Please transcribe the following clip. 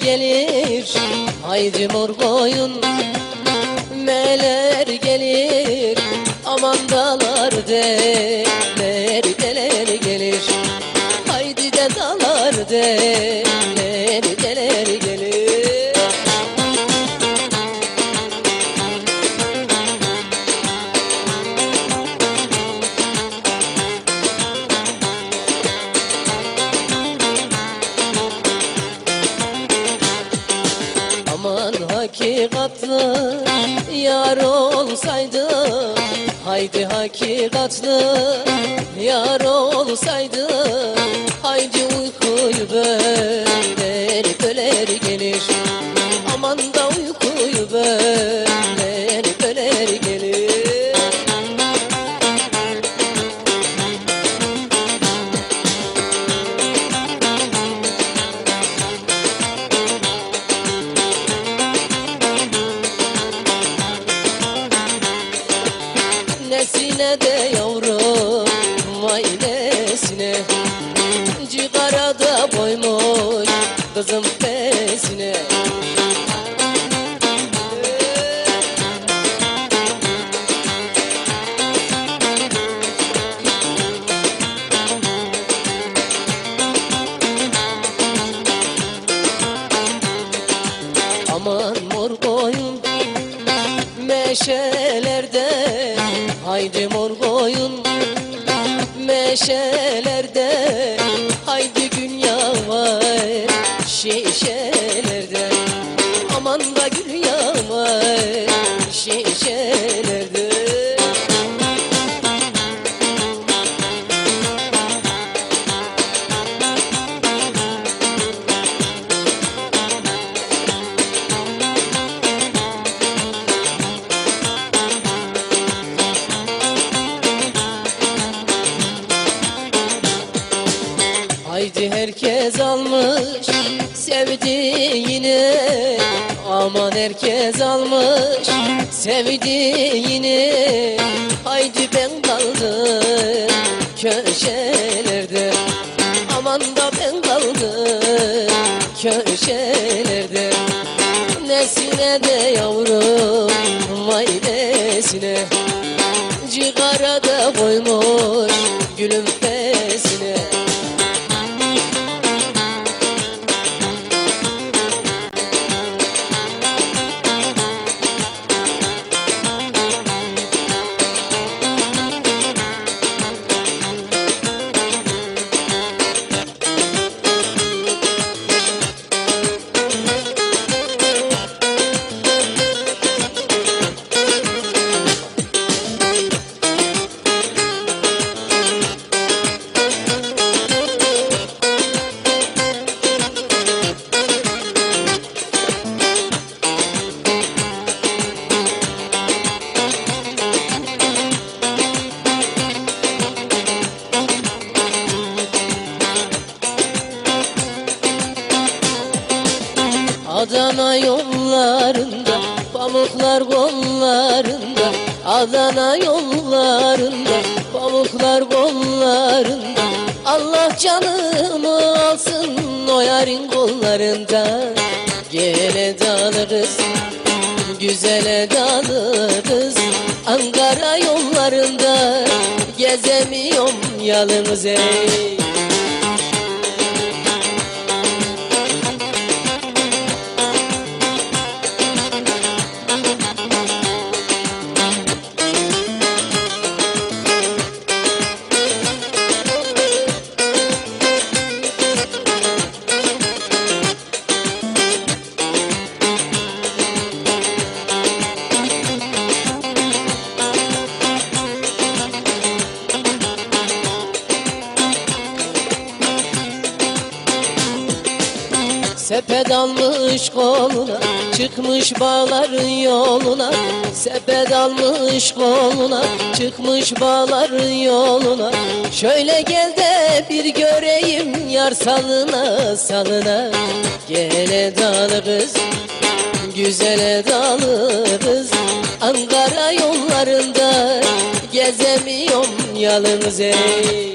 gelir Haydi mor koyun. Meler gelir Aman dalar deler Deler gelir. Haydi de dalar deler hakikatlı yar olsaydı Haydi hakikatlı yar olsaydı Haydi uykuyu Nesine mor koyun meşelerde Haydi gün yağar şişelerde Haydi herkes almış sevdiğini. Aman herkes almış sevdiğini. Haydi ben kaldım köşelerde. Aman da ben kaldım köşelerde. Nesine de yavrum vay nesine Cigarada koymuş gülüm Adana yollarında Pamuklar kollarında. Adana yollarında Pamuklar kollarında. Allah canımı alsın O yarın kollarında. Gele dalırız Güzele dalırız Ankara yollarında Gezemiyorum yalnız ey Sepet almış koluna Çıkmış bağların yoluna. Sepet almış koluna Çıkmış bağların yoluna. Şöyle gel de bir göreyim Yar salına salına. Gele dalı kız Güzele dalı Ankara yollarında Gezemiyorum yalnız ey